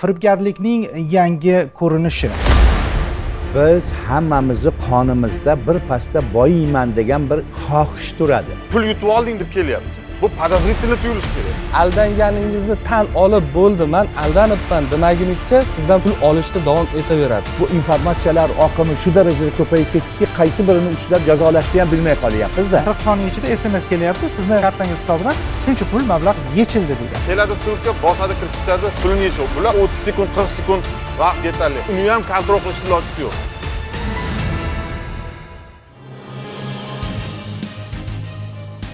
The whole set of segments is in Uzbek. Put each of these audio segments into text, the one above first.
firibgarlikning yangi ko'rinishi. Biz hammamizni qonimizda bir pasda boyiyman degan bir xohish turadi. Pul yutib olding deb kelyapti bu подозрительно tuyulishi kerak aldanganingizni tan olib bo'ldi man aldanibman demagunizcha sizdan pul olishda davom etaveradi bu informatsiyalar oqimi shu darajada ko'payib ketdiki qaysi birini ushlab jazolashni ham bilmay qolyapmizda qirq soniya ichida sms kelyapti sizni kartangiz hisobidan shuncha pul mablag' yechildi degan keladi ссылка bosadi kiritishadi pulini yechib bular o'ttiz sekund qirq sekund vaqt yetarli uni ham kontrol qilishni ilojisi yo'q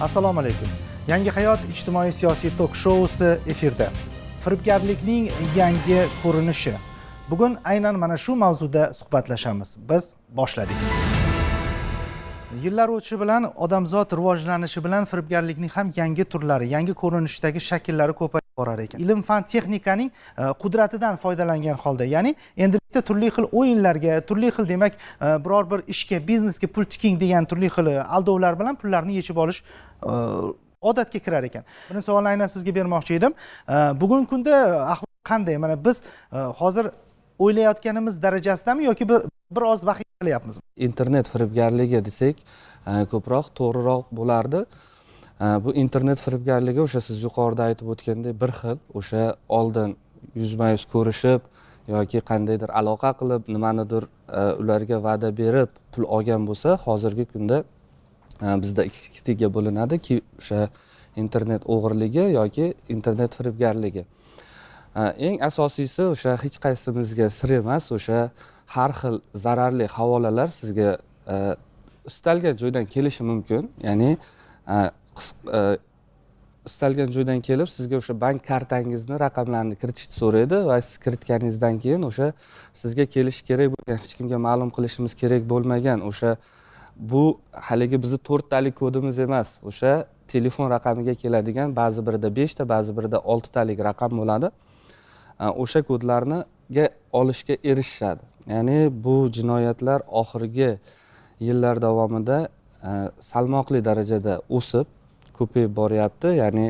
assalomu alaykum Yangi hayot ijtimoiy siyosiy tok shousi efirda. Firibgarlikning yangi ko'rinishi. Bugun aynan mana shu mavzuda suhbatlashamiz. Biz boshladik. Yillar o'tishi bilan odamzod rivojlanishi bilan firibgarlikning ham yangi turlari yangi ko'rinishdagi shakllari ko'payib borar ekan. Ilm fan texnikaning e, qudratidan foydalangan holda ya'ni endilikda turli xil o'yinlarga turli xil demak e, biror bir ishga biznesga pul tiking degan turli xil e, aldovlar bilan pullarni yechib olish odatga kirar ekan. Buni savolni aynan sizga bermoqchi edim. Bugungi kunda e, ahvol qanday? Mana biz e, hozir o'ylayotganimiz darajasidami yoki bir biroz vahima qilyapmizmi internet firibgarligi desak e, ko'proq to'g'riroq bo'lardi. Bu internet firibgarligi o'sha siz yuqorida aytib o'tgandek bir xil o'sha oldin yuzma yuz ko'rishib yoki qandaydir aloqa qilib nimanidir ularga va'da berib pul olgan bo'lsa hozirgi kunda Э, bizda ikki bo'linadi bo'linadiki o'sha internet o'g'irligi yoki internet firibgarligi. Э, eng asosiysi o'sha hech qaysimizga sir emas o'sha har xil zararli havolalar sizga э, istalgan joydan kelishi mumkin. Ya'ni istalgan joydan kelib sizga o'sha bank kartangizni raqamlarini kiritishni so'raydi va siz kiritganingizdan keyin o'sha sizga kelishi kerak bo'lgan hech kimga ma'lum qilishimiz kerak bo'lmagan o'sha bu haligi bizni to'rttalik kodimiz emas. O'sha telefon raqamiga keladigan ba'zi birida beshta ba'zi birida oltitalik raqam bo'ladi. O'sha kodlarniga olishga erishishadi. Ya'ni bu jinoyatlar oxirgi yillar davomida salmoqli darajada o'sib ko'payib boryapti. Ya'ni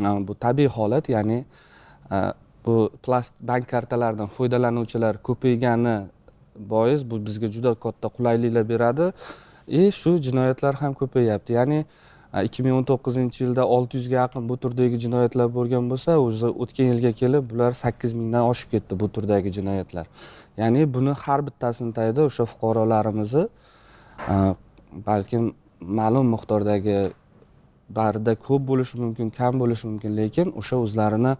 bu tabiiy holat ya'ni bu plast bank kartalaridan foydalanuvchilar ko'paygani bois bu bizga juda katta qulayliklar beradi. И shu jinoyatlar ham ko'payyapti ya'ni ikki ming o'n to'qqizinchi yilda olti yuzga bu turdagi jinoyatlar bo'lgan bo'lsa o'zi o'tgan yilga kelib bular sakkiz mingdan oshib ketdi bu turdagi jinoyatlar. Ya'ni buni har bittasini tagida o'sha fuqarolarimizni a, balkim ma'lum miqdordagi barida ko'p bo'lishi mumkin kam bo'lishi mumkin lekin o'sha o'zlarini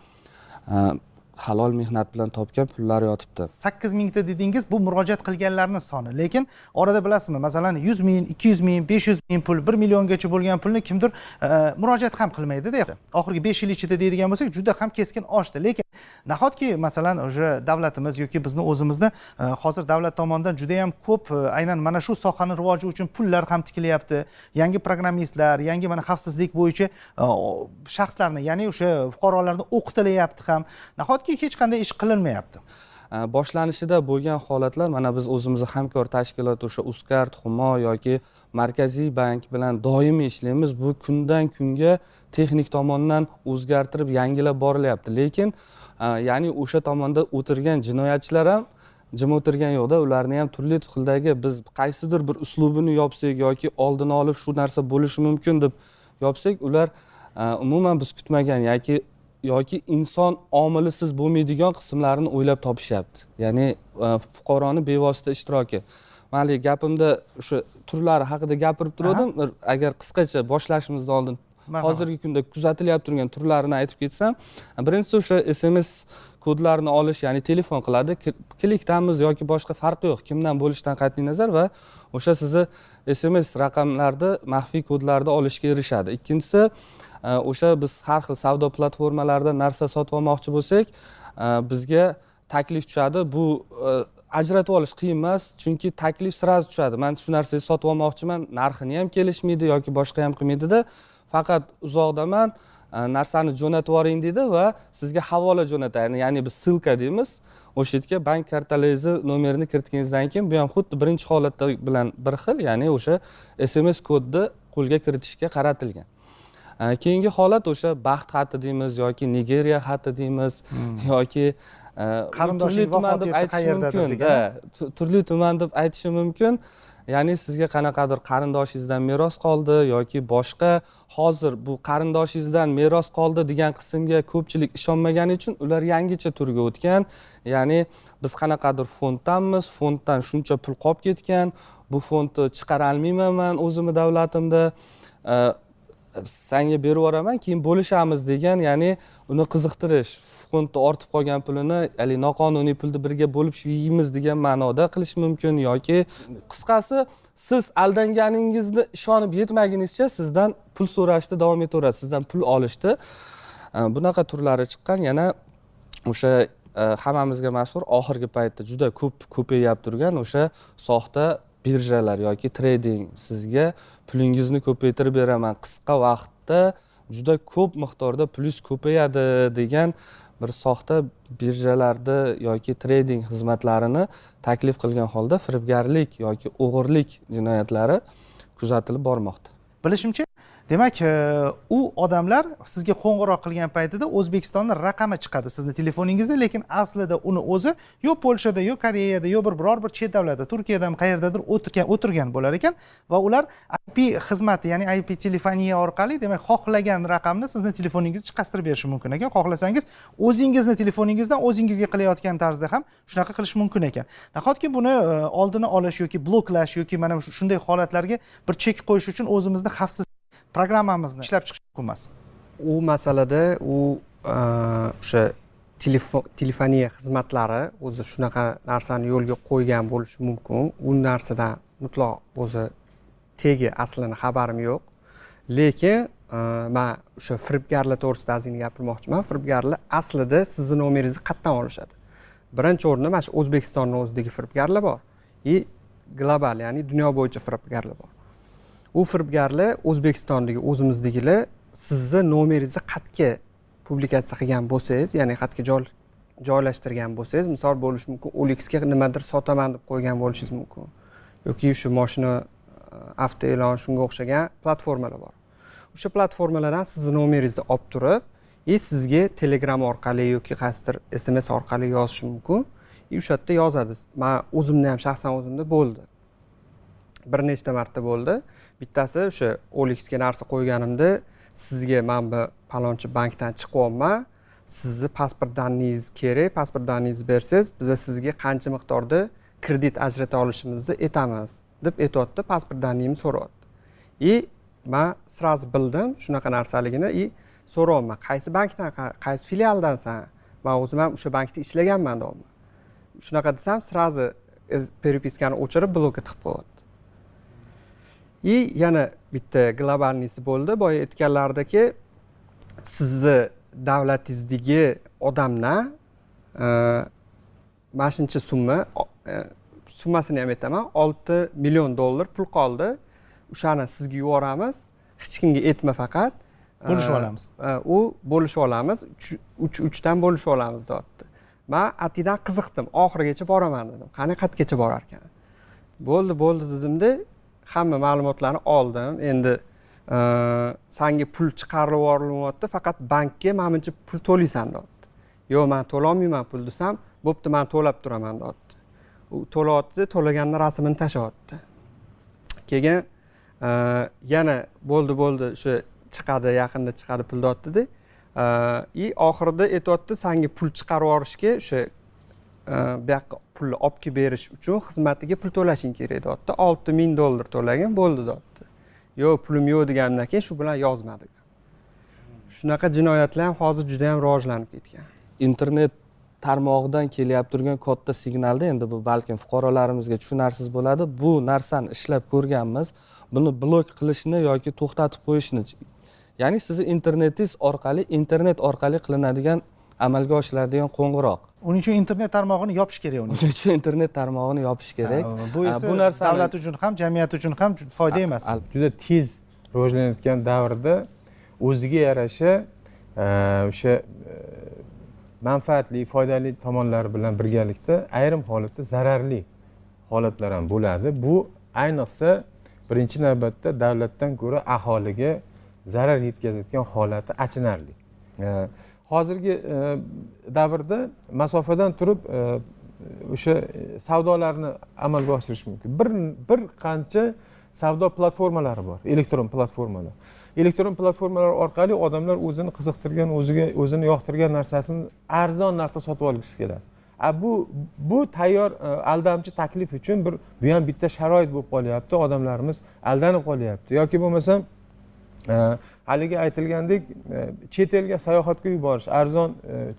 halol mehnat bilan topgan pullari yotibdi. Sakkiz mingta dedingiz bu murojaat qilganlarni soni. Lekin orada bilasizmi masalan yuz ming ikki yuz ming besh yuz ming pul bir milliongacha bo'lgan pulni kimdir e, murojaat ham qilmaydida oxirgi besh yil ichida deydigan bo'lsak juda ham keskin oshdi. Lekin nahotki masalan o'sha davlatimiz yoki bizni o'zimizni e, hozir davlat tomonidan juda yam ko'p e, aynan mana shu sohani rivoji uchun pullar ham tikilyapti. Yangi programmistlar yangi mana xavfsizlik bo'yicha e, shaxslarni ya'ni o'sha fuqarolarni o'qitilyapti ham. Nahot nahotki hech qanday ish qilinmayapti. Boshlanishida bo'lgan holatlar mana biz o'zimizni hamkor tashkilot o'sha uzcard humo yoki markaziy bank bilan doimiy ishlaymiz. Bu kundan kunga texnik tomondan o'zgartirib yangilab borilyapti. Lekin e, ya'ni o'sha tomonda o'tirgan jinoyatchilar ham jim o'tirgan yo'qda ularni ham turli xildagi biz qaysidir bir uslubini yopsak yoki oldini olib shu narsa bo'lishi mumkin deb yopsak ular e, umuman biz kutmagan yoki yoki inson omilisiz bo'lmaydigan qismlarini o'ylab topishyapti. Ya'ni e, fuqaroni bevosita ishtiroki. Man haligi gapimda o'sha turlari haqida gapirib turgandim agar qisqacha boshlashimizdan oldin. Hozirgi kunda kuzatilyapti turgan turlarini aytib ketsam birinchisi o'sha sms kodlarini olish ya'ni telefon qiladi. Klikdamiz yoki boshqa farqi yo'q. Kimdan bo'lishidan qat'iy nazar va o'sha sizni sms raqamlarni maxfiy kodlarni olishga erishadi. Ikkinchisi e, o'sha biz har xil savdo platformalarida narsa sotib olmoqchi bo'lsak e, bizga taklif tushadi. Bu e, ajratib olish qiyin emas chunki taklif sразу tushadi. Man shu narsani sotib olmoqchiman narxini ham kelishmaydi yoki boshqa ham qilmaydida. Faqat uzoqdaman e, narsani jo'natib yuboring deydi va sizga havola jo'natadi. Ya'ni biz ссылка deymiz. O'sha yerga bank kartalangizni nomerini kiritganingizdan keyin bu ham xuddi birinchi holatda bilan bir xil ya'ni o'sha sms kodni qo'lga kiritishga qaratilgan. E, keyingi holat o'sha baxt xati deymiz yoki nigeriya xati deymiz yoki e, Qarindoshing turli tuman vafot etdi, qayerdadir mumkin turli tuman deb aytishi mumkin ya'ni sizga qanaqadir qarindoshingizdan meros qoldi yoki boshqa hozir bu qarindoshingizdan meros qoldi degan qismga ko'pchilik ishonmagani uchun ular yangicha turga o'tgan. Ya'ni biz qanaqadir fonddanmiz fonddan shuncha pul qolib ketgan. Bu fondni chiqarolmayman man o'zimni davlatimda. Sanga berib yuboraman keyin bo'lishamiz degan ya'ni uni qiziqtirish fondda ortib qolgan pulini haligi noqonuniy pulni birga bo'lib yeymiz degan ma'noda qilish mumkin yoki qisqasi siz aldanganingizni ishonib yetmagunizcha sizdan pul so'rashda davom etaveradi sizdan pul olishdi E, bunaqa turlari chiqqan yana o'sha e, hammamizga mashhur oxirgi paytda juda ko'p ko'payib turgan o'sha soxta birjalar yoki trading sizga pulingizni ko'paytirib beraman. Qisqa vaqtda juda ko'p miqdorda plyus ko'payadi degan bir soxta birjalarni yoki trading xizmatlarini taklif qilgan holda firibgarlik yoki o'g'irlik jinoyatlari kuzatilib bormoqda. Bilishimcha demak e, u odamlar sizga qo'ng'iroq qilgan paytida o'zbekistonni raqami chiqadi sizni telefoningizda lekin aslida uni o'zi yo polshada yo koreyada yo bir biror bir chet davlatda turkiyadami qayerdadir o'tirgan o'tirgan bo'lar ekan va ular ip xizmati ya'ni ip telefoniya orqali demak xohlagan raqamni sizni telefoningizga chiqastirib berishi mumkin ekan. Xohlasangiz o'zingizni telefoningizdan o'zingizga qilayotgan tarzda ham shunaqa qilish mumkin ekan. Nahotki buni e, oldini olish yoki bloklash yoki mana shunday holatlarga bir chek qo'yish uchun o'zimizni xavfsiz programmamizni ishlab chiqish mumkin emas. U masalada u e, o'sha telefoniya xizmatlari o'zi shunaqa narsani yo'lga qo'ygan bo'lishi mumkin. U narsadan mutlaq o'zi tegi aslini xabarim yo'q. Lekin e, man o'sha firibgarlar to'g'risida ozgina gapirmoqchiman firibgarlar aslida sizni nomeringizni qayerdan olishadi. Birinchi o'rinda mana shu o'zbekistonni o'zidagi firibgarlar bor. И global ya'ni dunyo bo'yicha firibgarlar bor. U firibgarlar o'zbekistondagi o'zimizdagilar sizni nomeringizni xatga publikatsiya qilgan bo'lsangiz ya'ni xatga joylashtirgan bo'lsangiz misol bo'lishi mumkin olixga nimadir sotaman deb qo'ygan bo'lishingiz mumkin. Yoki shu moshina e, avto e'lon shunga o'xshagan platformalar bor. O'sha platformalardan sizni nomeringizni olib turib и sizga telegram orqali yoki qaysidir sms orqali yozishi mumkin. И o'sha yerda yozadi. Man o'zimni ham shaxsan o'zimda bo'ldi. Bir nechta marta bo'ldi. Bittasi o'sha olixga narsa qo'yganimda sizga mana bu palonchi bankdan chiqyapman. Sizni pasport daningiz kerak pasport daningizni bersangiz biza sizga qancha miqdorda kredit ajrata olishimizni aytamiz deb aytyapti pasport daniyimni so'rayapti. И man сразу bildim shunaqa narsaligini и so'rayapman qaysi bankdan qaysi filialdansan? Man o'zim ham o'sha bankda ishlaganman deyapman shunaqa desam сразу перепискani o'chirib blokka tiqib qo'yapti. И yana bitta globalniysi bo'ldi boya aytganlaridaki sizni davlatingizdagi odamdan e, mana shuncha summa o- e, summasini ham aytaman olti million dollar pul qoldi. O'shani sizga yuboramiz. Hech kimga aytma faqat Bo'lishib E, olamiz. e, u bo'lishib olamiz. Uch uchdan bo'lishib olamiz deyapti man atidan qiziqdim. Oxirigacha boraman dedim. Qani qayergacha borarkan? Bo'ldi bo'ldi dedimda hamma ma'lumotlarni oldim. Endi e, sanga pul chiqarib yuborilyapti faqat bankka mana buncha pul to'laysan deyapti. Yo'q man to'lolmayman pul desam bo'pti man to'lab turaman deyapti. U to'layapti to'laganini rasmini tashlayapti. Keyin e, yana bo'ldi bo'ldi o'sha chiqadi yaqinda chiqadi pul deyaptida e, и oxirida aytyapti sanga pul chiqarib yuborishga o'sha bu yoqqa pulni olib kelib berish uchun xizmatiga pul to'lashing kerak deyapti olti ming dollar to'lagin bo'ldi deyapti yo'q pulim yo'q degandan keyin shu bilan yozmadi shunaqa jinoyatlar ham hozir juda yam rivojlanib ketgan internet tarmog'idan kelyapti turgan katta signalda endi bu balkim fuqarolarimizga tushunarsiz bo'ladi bu narsani ishlab ko'rganmiz buni blok qilishni yoki to'xtatib qo'yishni ya'ni sizni internetingiz orqali internet orqali qilinadigan amalga oshiradigan qo'ng'iroq. Uning uchun internet tarmog'ini yopish kerak uning uchun internet tarmog'ini yopish kerak. Bu esa bu narsani davlat uchun ham jamiyat uchun ham foyda emas. juda tez rivojlanayotgan davrda o'ziga yarasha e, o'sha e, manfaatli foydali tomonlari bilan birgalikda ayrim holatda zararli holatlar ham bo'ladi bu ayniqsa birinchi navbatda davlatdan ko'ra aholiga zarar yetkazayotgan holati achinarli. E, hozirgi e, davrda masofadan turib e, o'sha savdolarni amalga oshirish mumkin. Bir bir qancha savdo platformalari bor elektron platformalar elektron platformalar orqali odamlar o'zini qiziqtirgan o'ziga o'zini yoqtirgan narsasini arzon narxda sotib olgisi keladi. A bu bu tayyor e, aldamchi taklif uchun bir bu ham bitta sharoit bo'lib qolyapti odamlarimiz aldanib qolyapti. Yoki bo'lmasam haligi aytilgandek e, chet elga sayohatga yuborish arzon e,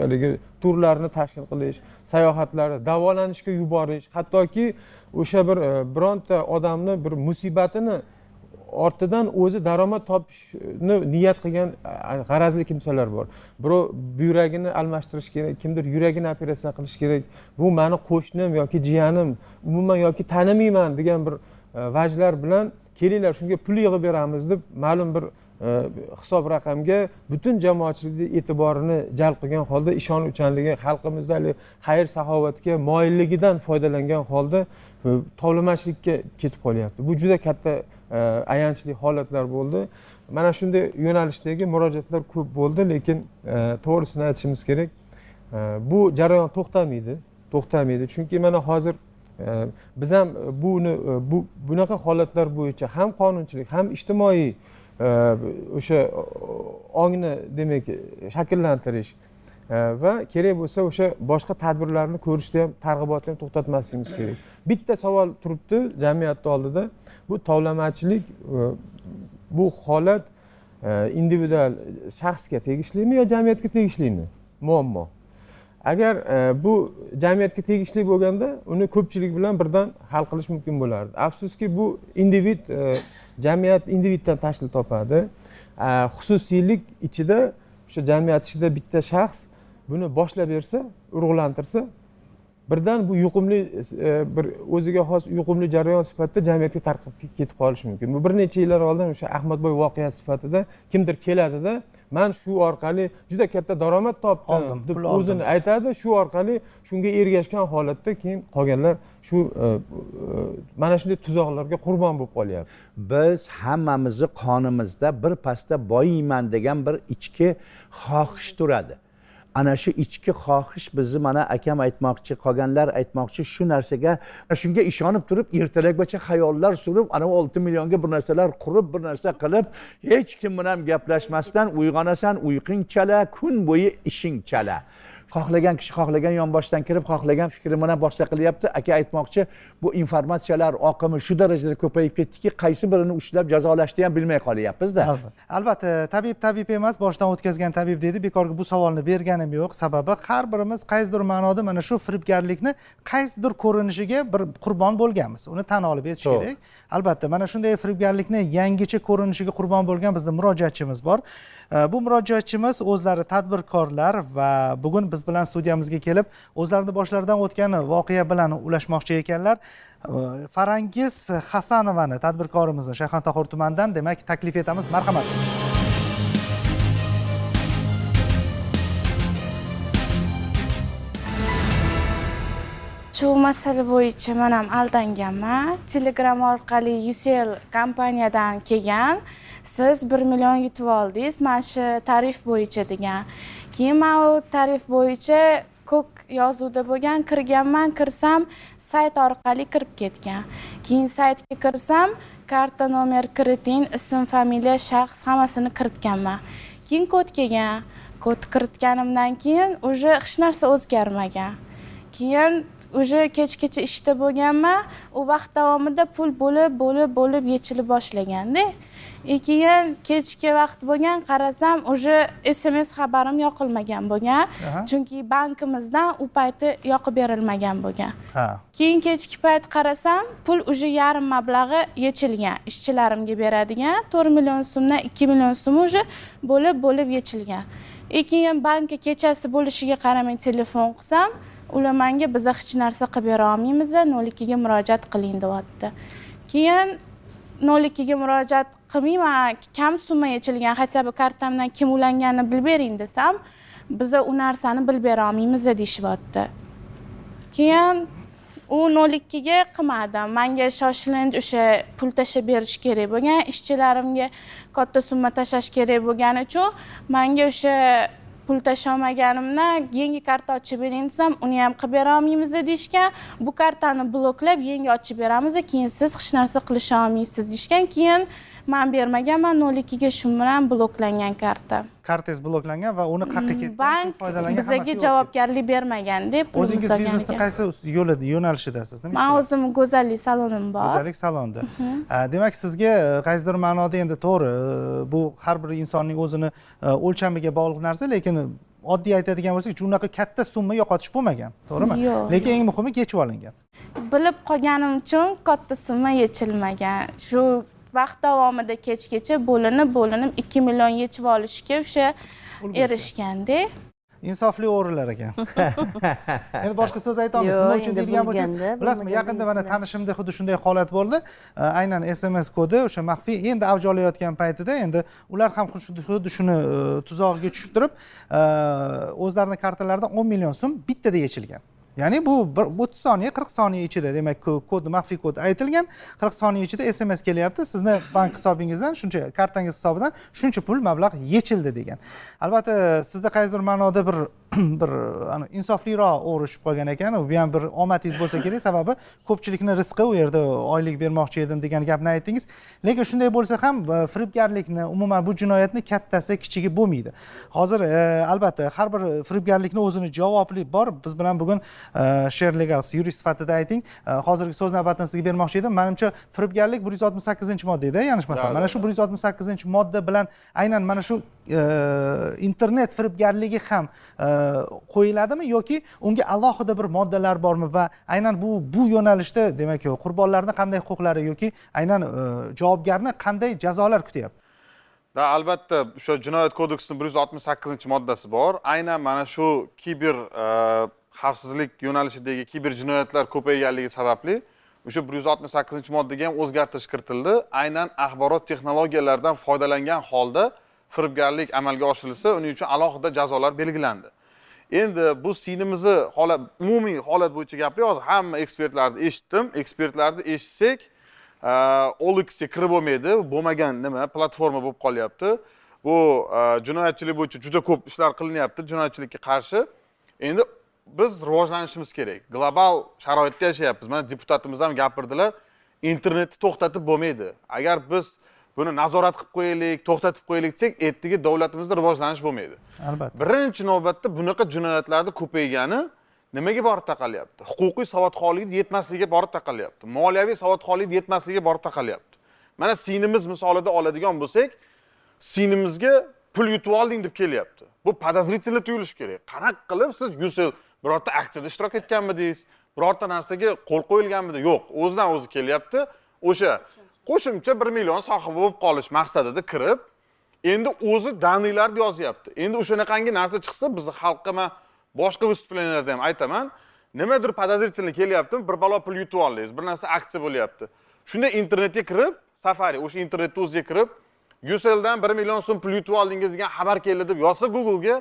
haligi turlarni tashkil qilish sayohatlarni davolanishga yuborish hattoki o'sha bir e, bironta odamni bir musibatini ortidan o'zi daromad topishni niyat qilgan g'arazli kimsalar bor. Birov buyragini almashtirish kerak kimdir yuragini operatsiya qilish kerak. Bu mani qo'shnim yoki jiyanim umuman yoki tanimayman degan bir vajlar bilan kelinglar shunga pul yig'ib beramiz deb ma'lum bir e, hisob raqamga butun jamoatchilikni e'tiborini jalb qilgan holda ishonuvchanligi xalqimizni haligi xayr saxovatga moyilligidan foydalangan holda e, tovlamachilikka ketib qolyapti. Bu juda katta e, ayanchli holatlar bo'ldi. Mana shunday yo'nalishdagi murojaatlar ko'p bo'ldi lekin to'g'risini aytishimiz kerak bu jarayon to'xtamaydi to'xtamaydi chunki mana hozir biz ham e, buni e, bu bunaqa holatlar bo'yicha ham qonunchilik ham ijtimoiy e, o'sha ongni demak shakllantirish va kerak bo'lsa o'sha boshqa tadbirlarni ko'rishda ham targ'ibotni ham to'xtatmasligimiz kerak. Bitta savol turibdi jamiyatni oldida. Bu tovlamachilik bu holat individual shaxsga tegishlimi yo jamiyatga tegishlimi? Muammo. Agar e, bu jamiyatga tegishli bo'lganda uni ko'pchilik bilan birdan hal qilish mumkin bo'lardi. Afsuski bu individ e, jamiyat individdan tashkil topadi. E, xususiylik ichida o'sha jamiyat ichida bitta shaxs buni boshlab bersa urug'lantirsa birdan bu yuqumli e, bir o'ziga xos yuqumli jarayon sifatida jamiyatga tarqab ketib qolishi mumkin. Bu bir necha yillar oldin o'sha ahmadboy voqeasi sifatida kimdir keladida man shu orqali juda katta daromad topdim Oldim, deb o'zini aytadi. Shu orqali shunga ergashgan holatda keyin qolganlar shu e, e, mana shunday tuzoqlarga qurbon bo'lib qolyapti. Biz hammamizni qonimizda bir pasda boyiyman degan bir ichki xohish turadi ana shu ichki xohish bizni mana akam aytmoqchi qolganlar aytmoqchi shu narsaga. Shunga ishonib turib ertalabgacha xayollar surib ana olti millionga bir narsalar qurib bir narsa qilib hech kim bilan gaplashmasdan uyg'onasan uyqung chala kun bo'yi ishing chala xohlagan kishi xohlagan yonboshdan kirib xohlagan fikri bilan boshqa qilyapti aka aytmoqchi bu informatsiyalar oqimi shu darajada ko'payib ketdiki qaysi birini ushlab jazolashni ham bilmay qolyapmizda. Albatta. Tabib tabib emas boshdan o'tkazgan tabib deydi bekorga bu savolni berganim yo'q. Sababi har birimiz qaysidir ma'noda mana shu firibgarlikni qaysidir ko'rinishiga bir qurbon bo'lganmiz. Uni tan olib aytish kerak. Albatta mana shunday firibgarlikni yangicha ko'rinishiga qurbon bo'lgan bizda murojaatchimiz bor. E, bu murojaatchimiz o'zlari tadbirkorlar va bugun biz bilan studiyamizga kelib o'zlarini boshlaridan o'tgan voqea bilan ulashmoqchi ekanlar. Farangiz hasanovani tadbirkorimizni shayxontohur tumanidan demak taklif etamiz. Marhamat. Shu masala bo'yicha man ham aldanganman telegram orqali ucl kompaniyadan kelgan. Siz bir million yutib oldingiz mana shu tarif bo'yicha degan. Keyin man u tarif bo'yicha ko'k yozuvda bo'lgan kirganman kirsam sayt orqali kirib ketgan. Keyin saytga kirsam karta nomer kiriting ism familiya shaxs hammasini kiritganman. Keyin kod kelgan. Kod kiritganimdan keyin уже hech narsa o'zgarmagan. Keyin уже kechgacha ishda bo'lganman u vaqt davomida pul bo'lib bo'lib bo'lib yechilib boshlaganda и keyin kechki vaqt bo'lgan qarasam уже sms xabarim yoqilmagan bo'lgan. Chunki bankimizdan u payti yoqib berilmagan bo'lgan. Keyin kechki payt qarasam pul уже yarim mablag'i yechilgan ishchilarimga beradigan to'rt million so'mdan ikki million so'm уже bo'lib bo'lib yechilgan. И keyin bankka kechasi bo'lishiga qaramay telefon qilsam ular manga biza hech narsa qilib bera olmaymiz nol ikkiga murojaat qiling deyapti. Keyin nol ikkiga murojaat qilmayman kam summa yechilgan хотя бы kartamdan kim ulanganini bilib bering desam biza u narsani bilib bera olmaymiz deyishyapti keyin u nol ikkiga qilmadim. Manga shoshilinch o'sha pul tashlab berish kerak bo'lgan ishchilarimga katta summa tashlash kerak bo'lgani uchun manga o'sha pul tashlolmaganimdan yangi karta ochib bering desam uni ham qilib bera olmaymiz deyishgan bu kartani bloklab yangi ochib beramiz keyin siz hech narsa qilisha olmaysiz deyishgan. Keyin man bermaganman nol ikkiga shu bilan bloklangan karta. Kartangiz bloklangan va uni qayerga ketgan bank yo'q. javobgarlik bermagan deb o'zingiz biznesni qaysi yo'lida yo'nalishidasiz nima man o'zim go'zallik salonim bor. Go'zallik salonida. Ha, demak sizga e, qaysidir ma'noda endi to'g'ri e, bu har bir insonning o'zini e, o'lchamiga bog'liq narsa lekin oddiy aytadigan bo'lsak unaqa katta summa yo'qotish bo'lmagan to'g'rimi? Yo'q, lekin eng muhimi kechib olingan. Bilib qolganim uchun katta summa yechilmagan. Shu vaqt davomida kechgacha bo'linib bo'linib ikki million yechib olishga o'sha erishganda insofli o'g'rilar ekan. Endi boshqa so'z aytolmaysiz nima uchun deydigan bo'lsangiz bilasizmi yaqinda mana tanishimda xuddi shunday holat bo'ldi. Aynan sms kodi o'sha maxfiy endi avj olayotgan paytida endi ular ham xuddi xuddi shuni e, tuzog'iga tushib turib e, o'zlarini kartalaridan o'n million so'm bittada yechilgan ya'ni bu bir o'ttiz soniya qirq soniya ichida demak ko- kod maxfiy kod aytilgan qirq soniya ichida sms kelyapti sizni bank hisobingizdan shuncha kartangiz hisobidan shuncha pul mablag' yechildi degan. Albatta sizda qaysidir ma'noda bir bir insofliroq o'g'ri tushib qolgan ekan. Bu ham bir omadingiz bo'lsa kerak. Sababi ko'pchilikni rizqi u yerda oylik bermoqchi edim degan gapni aytdingiz. Lekin shunday bo'lsa ham e, firibgarlikni umuman bu jinoyatni kattasi kichigi bo'lmaydi. Hozir e, albatta har bir firibgarlikni o'zini javobli bor. Biz bilan bugun sher legal yurist sifatida ayting. E, hozirgi so'z navbatini sizga bermoqchi edim. Manimcha firibgarlik bir yuz oltmish sakkizinchi modda edi yanglishmasam mana shu bir yuz oltmish sakkizinchi modda bilan aynan mana shu e, internet firibgarligi ham e, qo'yiladimi yoki unga alohida bir moddalar bormi va aynan bu bu yo'nalishda demak qurbonlarni qanday huquqlari yoki aynan e, javobgarni qanday jazolar kutyapti? Da albatta o'sha jinoyat kodeksining bir yuz oltmish sakkizinchi moddasi bor. Aynan mana shu kiber e, xavfsizlik yo'nalishidagi kiber jinoyatlar ko'payganligi sababli o'sha bir yuz oltmish sakkizinchi moddaga ham o'zgartirish kiritildi. Aynan axborot texnologiyalaridan foydalangan holda firibgarlik amalga oshirilsa uning uchun alohida jazolar belgilandi. Endi bu sinimizni holat umumiy holat bo'yicha gapiray hozir hamma ekspertlarni eshitdim. Ekspertlarni eshitsak olixga kirib bo'lmaydi. Bo'lmagan nima? Platforma bo'lib qolyapti. Bu e, jinoyatchilik bo'yicha juda ko'p ishlar qilinyapti jinoyatchilikka qarshi. Endi biz rivojlanishimiz kerak. Global sharoitda yashayapmiz. Mana deputatimiz ham gapirdilar. Internetni to'xtatib bo'lmaydi. Agar biz buni nazorat qilib qo'yaylik to'xtatib qo'yaylik desak ertaga davlatimizda rivojlanish bo'lmaydi. Albatta. Birinchi navbatda bunaqa jinoyatlarni ko'paygani nimaga borib taqalyapti? Huquqiy savodxonlikni yetmasligiga borib taqalyapti. Moliyaviy savodxonlikni yetmasligiga borib taqalyapti. Mana sinimiz misolida oladigan bo'lsak sinimizga pul yutib olding deb kelyapti. Bu подозрительно tuyulishi kerak. Qanaqa qilib siz yuz yil birorta aksiyada ishtirok etganmidingiz birorta narsaga qo'l qo'yilganmidi yo'q o'zidan o'zi kelyapti. O'sha qo'shimcha bir million sohibi bo'lib qolish maqsadida kirib endi o'zi daniylarni yozyapti. Endi o'shanaqangi narsa chiqsa bizni xalqqa man boshqa выступленияларда ham aytaman nimadir подозрительно kelyaptimi? Bir balo pul yutib oldingiz bir narsa aksiya bo'lyapti. Shunda internetga kirib safari o'sha internetni o'ziga kirib yuseldan bir million so'm pul yutib oldingiz degan xabar keldi deb yozsa googlega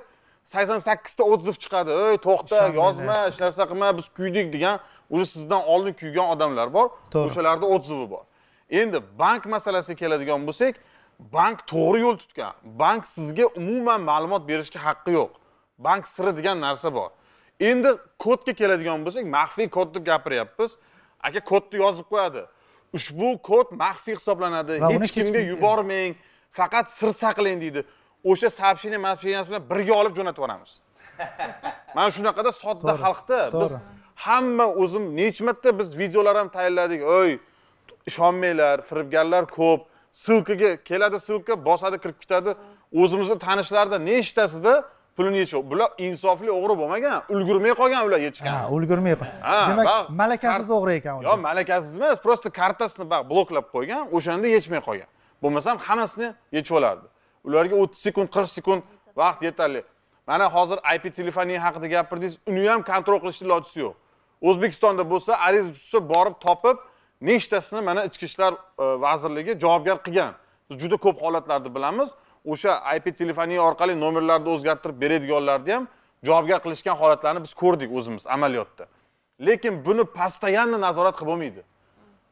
sakson sakkizta отзыв chiqadi. Ey to'xta yozma hech narsa qilma biz kuydik degan уже sizdan oldin kuygan odamlar bor. O'shalarni отзывi bor. Endi bank masalasiga keladigan bo'lsak bank to'g'ri yo'l tutgan. Bank sizga umuman ma'lumot berishga haqqi yo'q. Bank siri degan narsa bor. Endi kodga keladigan bo'lsak maxfiy kod deb gapiryapmiz. Aka kodni yozib qo'yadi. Ushbu kod maxfiy hisoblanadi. Hech kimga kim- yubormang faqat sir saqlang deydi o'sha сообщение сообщение bilan birga olib jo'natib yuboramiz mana shunaqada sodda xalqda biz hamma o'zim necha marta biz videolar ham tayyorladik. Oy ishonmanglar firibgarlar ko'p. Ссылкаga keladi ссылка bosadi kirib ketadi. O'zimizni tanishlardan nechtasida pulini yechib bular insofli o'g'ri bo'lmagan ulgurmay qolgan ular yechgan. Ha ulgurmay qol- Ha, demak malakasiz o'g'ri ekan yo u malakasiz emas просто kartasini bak bloklab qo'ygan o'shanda yechmay qolgan. Bo'lmasam hammasini yechib olardi ularga o'ttiz sekund qirq sekund vaqt yetarli. Mana hozir ip telefoniya haqida gapirdingiz uni ham kontrol qilishni ilojisi yo'q. O'zbekistonda bo'lsa ariza tushsa borib topib nechtasini mana ichki ishlar e, vazirligi javobgar qilgan. Biz juda ko'p holatlarni bilamiz. O'sha ip telefoniya orqali nomerlarni o'zgartirib beradiganlarni ham javobgar qilishgan holatlarni biz ko'rdik o'zimiz amaliyotda. Lekin buni постоянно nazorat qilib bo'lmaydi.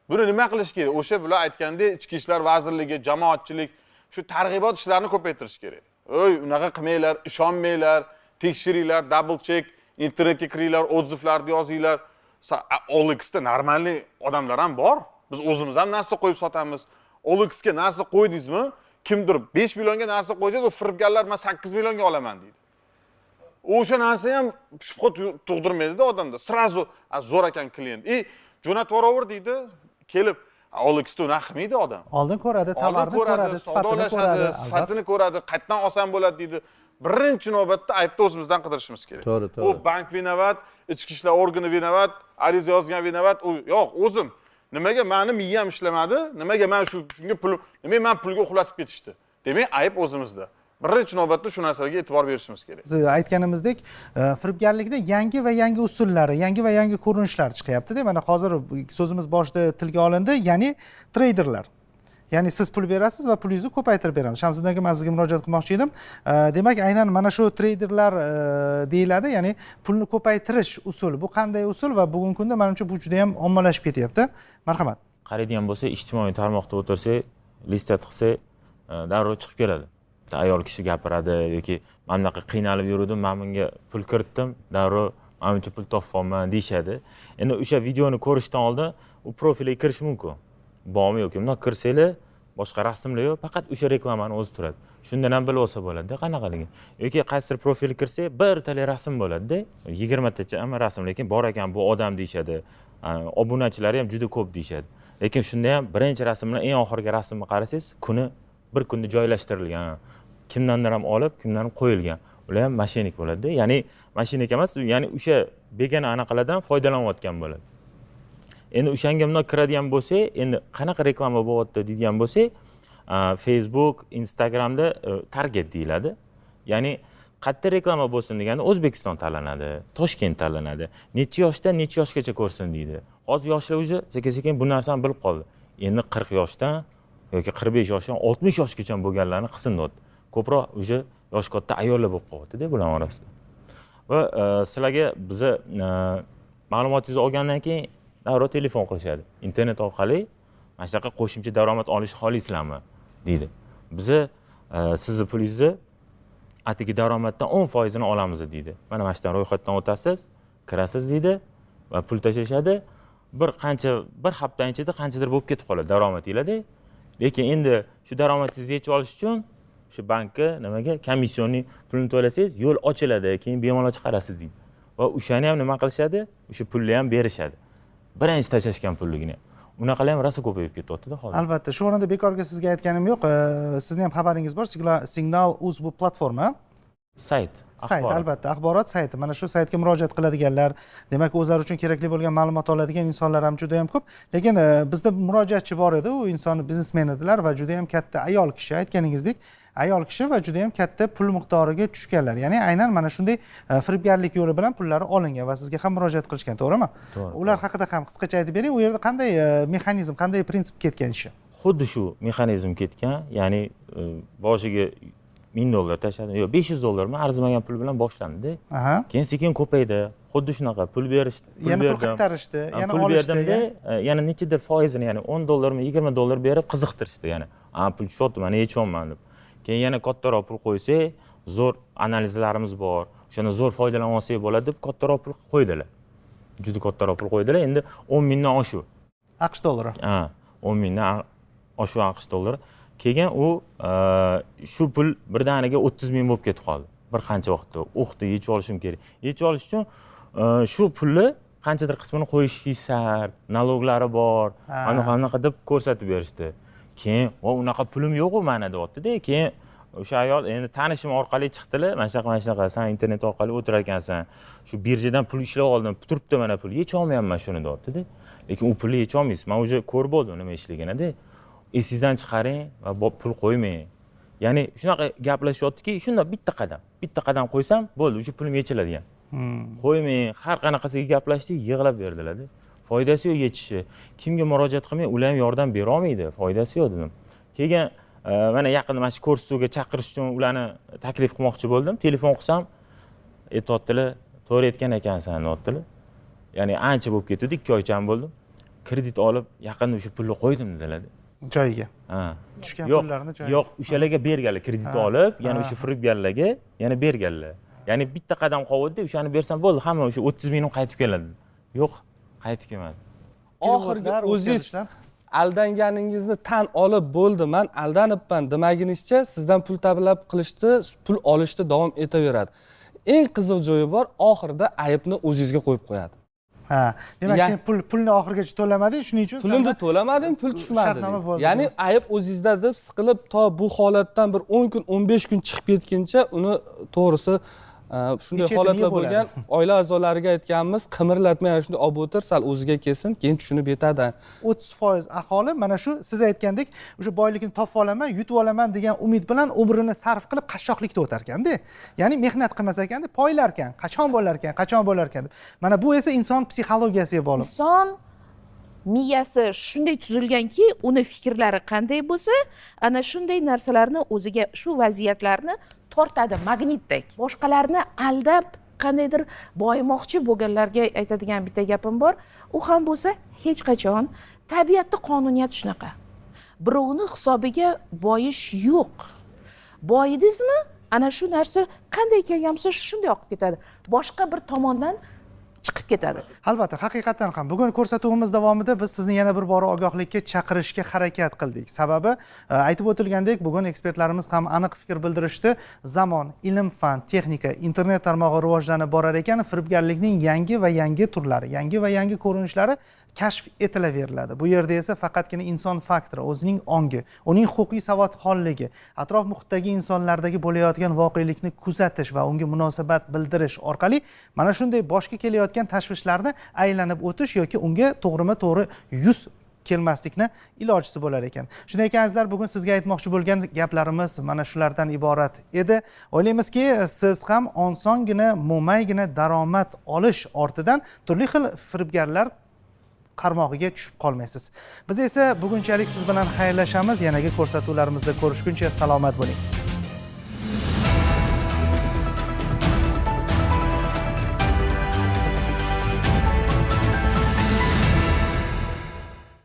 Buni nima qilish kerak? O'sha bular aytgandek ichki ishlar vazirligi jamoatchilik shu targ'ibot ishlarini ko'paytirish kerak. Oy unaqa qilmanglar ishonmanglar tekshiringlar double check internetga kiringlar odzivlarni yozinglar. OLXda normalniy odamlar ham bor. Biz o'zimiz ham narsa qo'yib sotamiz. OLXga narsa qo'ydingizmi? Kimdir besh millionga narsa qo'ysangiz u firibgarlar man sakkiz millionga olaman deydi. O'sha narsa ham shubha tug'dirmaydida odamda. Сразу zo'r ekan klient. И jo'natib yuboraver deydi kelib Unaqa qilmaydi odam. Oldin ko'radi tovarni ko'radi sifatini ko'radi sifatini ko'radi qayerdan olsam bo'ladi deydi. Birinchi navbatda aybni o'zimizdan qidirishimiz kerak. To'g'ri, u to'g'ri. bank vinovat ichki ishlar organi vinovat ariza yozgan vinovat u yo'q o'zim. Nimaga mani miyam ishlamadi? Nimaga man shu shunga pulim nimaga man pulga uxlatib ketishdi? Demak ayb o'zimizda birinchi navbatda shu narsaga e'tibor berishimiz kerak Biz aytganimizdek e, firibgarlikda yangi va yangi usullari yangi va yangi ko'rinishlar chiqyaptida mana hozir so'zimiz boshida tilga olindi ya'ni treyderlar ya'ni siz pul berasiz va pulingizni ko'paytirib beramiz. Shamsiddin aka man sizga murojaat qilmoqchi edim. E, demak aynan mana shu treyderlar e, deyiladi ya'ni pulni ko'paytirish usuli bu qanday usul va bugungi kunda manimcha bu juda yam ommalashib ketyapti. Marhamat. Qaraydigan bo'lsa ijtimoiy tarmoqda o'tirsak listat qilsak darrov chiqib keladi ayol kishi gapiradi yoki mana bunaqa qiynalib yuruvdim man bunga pul kiritdim darrov mana buncha pul topyapman deyishadi. Endi o'sha videoni ko'rishdan oldin u profiliga kirish mumkin. Bormi yo'qmi bundoq kirsanglar boshqa rasmlar yo'q faqat o'sha reklamani o'zi turadi. Shundan ham bilib olsa bo'ladida qanaqaligi yoki qaysidir profilga kirsak birtalik rasm bo'ladida yigirmatacha hamma rasm lekin bor ekan bu odam deyishadi obunachilari ham juda ko'p deyishadi. Lekin shunda ham birinchi rasm bilan eng oxirgi rasmni qarasangiz kuni bir kunda joylashtirilgan. Kimdandir ham olib kimdandir qo'yilgan. Ular ham mashinik bo'ladida ya'ni mashinik emas ya'ni o'sha begona anaqalardan foydalanayotgan bo'ladi. Endi o'shanga bundoq kiradigan bo'lsak endi qanaqa reklama bo'lyapti deydigan bo'lsak facebook instagramda e, target deyiladi. Ya'ni qayerda reklama bo'lsin deganda o'zbekiston tanlanadi toshkent tanlanadi necha yoshdan necha yoshgacha ko'rsin deydi. Hozir yoshlar уже sekin sekin bu narsani bilib qoldi. Endi qirq yoshdan yoki qirq besh yoshdan oltmish yoshgacha bo'lganlarni qilsin deyapti ko'proq уже yoshi katta ayollar bo'lib qolyaptida bularni orasida. Va e, sizlarga biza e, ma'lumotingizni olgandan keyin darrov telefon qilishadi. Internet orqali mana shunaqa qo'shimcha daromad olishni xohlaysizlarmi? Deydi. Biza e, sizni pulingizni atigi daromaddan o'n foizini olamiz deydi. Mana mana shu ro'yxatdan o'tasiz kirasiz deydi va pul tashlashadi. Bir qancha bir haftani ichida qanchadir bo'lib ketib qoladi daromadinglarda. Lekin endi shu daromadingizni yechib olish uchun shu bankka nimaga komissionniy pulni to'lasangiz yo'l ochiladi keyin bemalol chiqarasiz deydi. Va o'shani ham nima qilishadi? O'sha pulni ham berishadi. Birinchi tashlashgan pulligini. Unaqalar ham rosa ko'payib ketyaptida hozir. Albatta shu o'rinda bekorga sizga aytganim yo'q. Sizni ham xabaringiz bor. Signal uz bu platforma. Sayt sayt albatta axborot sayti. Mana shu saytga murojaat qiladiganlar demak o'zlari uchun kerakli bo'lgan ma'lumot oladigan insonlar ham juda yam ko'p. Lekin e, bizda murojaatchi bor edi u inson biznesmen edilar va juda yam katta ayol kishi aytganingizdek ayol kishi va juda yam katta pul miqdoriga tushganlar. Ya'ni aynan mana shunday e, firibgarlik yo'li bilan pullari olingan va sizga ham murojaat qilishgan to'g'rimi? To'g'ri, ular haqida ham qisqacha aytib bering u yerda qanday e, mexanizm qanday prinsip ketgan ishi? Xuddi shu mexanizm ketgan ya'ni boshiga ming dollar tashladim yo'q besh yuz dollarmi arzimagan pul bilan boshlandida keyin sekin ko'paydi xuddi shunaqa pul berish pul yana pul qaytarishdi yana pul berdimda ya. yana nechadir foizini ya'ni o'n dollarmi yigirma dollar berib qiziqtirishdi yana a pul tushyapti mana yechyapman deb keyin yana kattaroq pul qo'ysak zo'r analizlarimiz bor o'shani zo'r foydalanib olsak bo'ladi deb kattaroq pul qo'ydilar juda kattaroq pul qo'ydilar endi o'n mingdan oshuv aqsh dollari ha o'n mingdan oshuv aqsh dollari keyin u e, shu pul birdaniga o'ttiz ming bo'lib ketib qoldi. Bir qancha vaqtda o'qdi yechib olishim kerak. Yechib olish uchun e, shu pulni qanchadir qismini qo'yish shart naloglari bor anaqa anaqa deb ko'rsatib berishdi. Keyin vo unaqa pulim yo'qu mani deyaptida. Keyin o'sha ayol endi tanishim orqali chiqdilar. Mana shunaqa mana shunaqa san internet orqali o'tirar ekansan shu birjadan pul ishlab oldim turibdi mana pul yecholmayapman shuni deyaptida. Lekin u pulni yecholmaysiz. Man уже ko'rib bo'ldim nima ishliginida esingizdan chiqaring va pul qo'ymang. Ya'ni shunaqa gaplashyaptiki shundoq bitta qadam bitta qadam qo'ysam bo'ldi o'sha pulim yechiladigan. Qo'ymang har qanaqasiga gaplashdik yig'lab berdilarda. Foydasi yo'q yechishi. Kimga murojaat qilmang ular ham yordam berolmaydi foydasi yo'q dedim. Keyin e, mana yaqinda mana shu ko'rsatuvga chaqirish uchun ularni taklif qilmoqchi bo'ldim. Telefon qilsam aytyaptilar to'g'ri aytgan ekansan deyaptilar ya'ni ancha bo'lib ketdi ikki oycham bo'ldim. Kredit olib yaqinda o'sha pulni qo'ydim dedilarda joyiga. Ha. Tushgan pullarni joyiga. yo'q o'shalarga berganlar kreditni olib yana o'sha firibgarlarga yana berganlar. Ya'ni bitta qadam qoluvdida o'shani bersam bo'ldi hamma o'sha o'ttiz mingim qaytib keladi. Yo'q qaytib kelmadi. Oxirgi o'ziz aldanganingizni tan olib bo'ldi man aldanibman demagunizcha sizdan pul talab qilishdi pul olishda davom etaveradi. Eng qiziq joyi bor oxirida aybni o'zingizga qo'yib qo'yadi ha. Demak sen pul pulni oxirigacha to'lamading shuning uchun pulimni to'lamadim pul tushmadi ya'ni ayb o'zingizda deb siqilib to bu holatdan bir o'n kun o'n besh kun chiqib ketguncha uni to'g'risi shunday holatlar bo'lgan oila a'zolariga aytganmiz qimirlatmay ana shunday olib o'tir sal o'ziga kelsin keyin tushunib yetadi. O'ttiz foiz aholi mana shu siz aytgandek o'sha boylikni topib olaman yutib olaman degan umid bilan umrini sarf qilib qashshoqlikda o'tar ekanda ya'ni mehnat qilmas ekanda poylar ekan qachon bo'lar ekan qachon bo'lar ekan deb. mana bu esa inson psixologiyasiga bog'liq. Inson miyasi shunday tuzilganki uni fikrlari qanday bo'lsa ana shunday narsalarni o'ziga shu vaziyatlarni tortadi magnitdek. Boshqalarni aldab qandaydir boyimoqchi bo'lganlarga aytadigan bitta gapim bor. U ham bo'lsa hech qachon tabiatda qonuniyat shunaqa. Birovni hisobiga boyish yo'q. Boyidingizmi ana shu narsa qanday kelgan bo'lsa shunday oqib ketadi. Boshqa bir tomondan chiqib ketadi. Albatta haqiqatdan ham. Bugun ko'rsatuvimiz davomida biz sizni yana bir bora ogohlikka chaqirishga harakat qildik. Sababi e, aytib o'tilgandek bugun ekspertlarimiz ham aniq fikr bildirishdi. Zamon ilm fan texnika internet tarmog'i rivojlanib borar ekan firibgarlikning yangi va yangi turlari yangi va yangi ko'rinishlari kashf etilaveriladi. Bu yerda esa faqatgina inson faktori o'zining ongi uning huquqiy savodxonligi atrof muhitdagi insonlardagi bo'layotgan voqelikni kuzatish va unga munosabat bildirish orqali mana shunday boshga kelayotgan tashvishlarni aylanib o'tish yoki unga to'g'rima to'g'ri yuz kelmaslikni ilojisi bo'lar ekan. Shunday ekan azizlar bugun sizga aytmoqchi bo'lgan gaplarimiz mana shulardan iborat edi. O'ylaymizki siz ham osongina mo'maygina daromad olish ortidan turli xil firibgarlar qarmog'iga tushib qolmaysiz. Biz esa bugunchalik siz bilan xayrlashamiz. Yanagi ko'rsatuvlarimizda ko'rishguncha salomat bo'ling.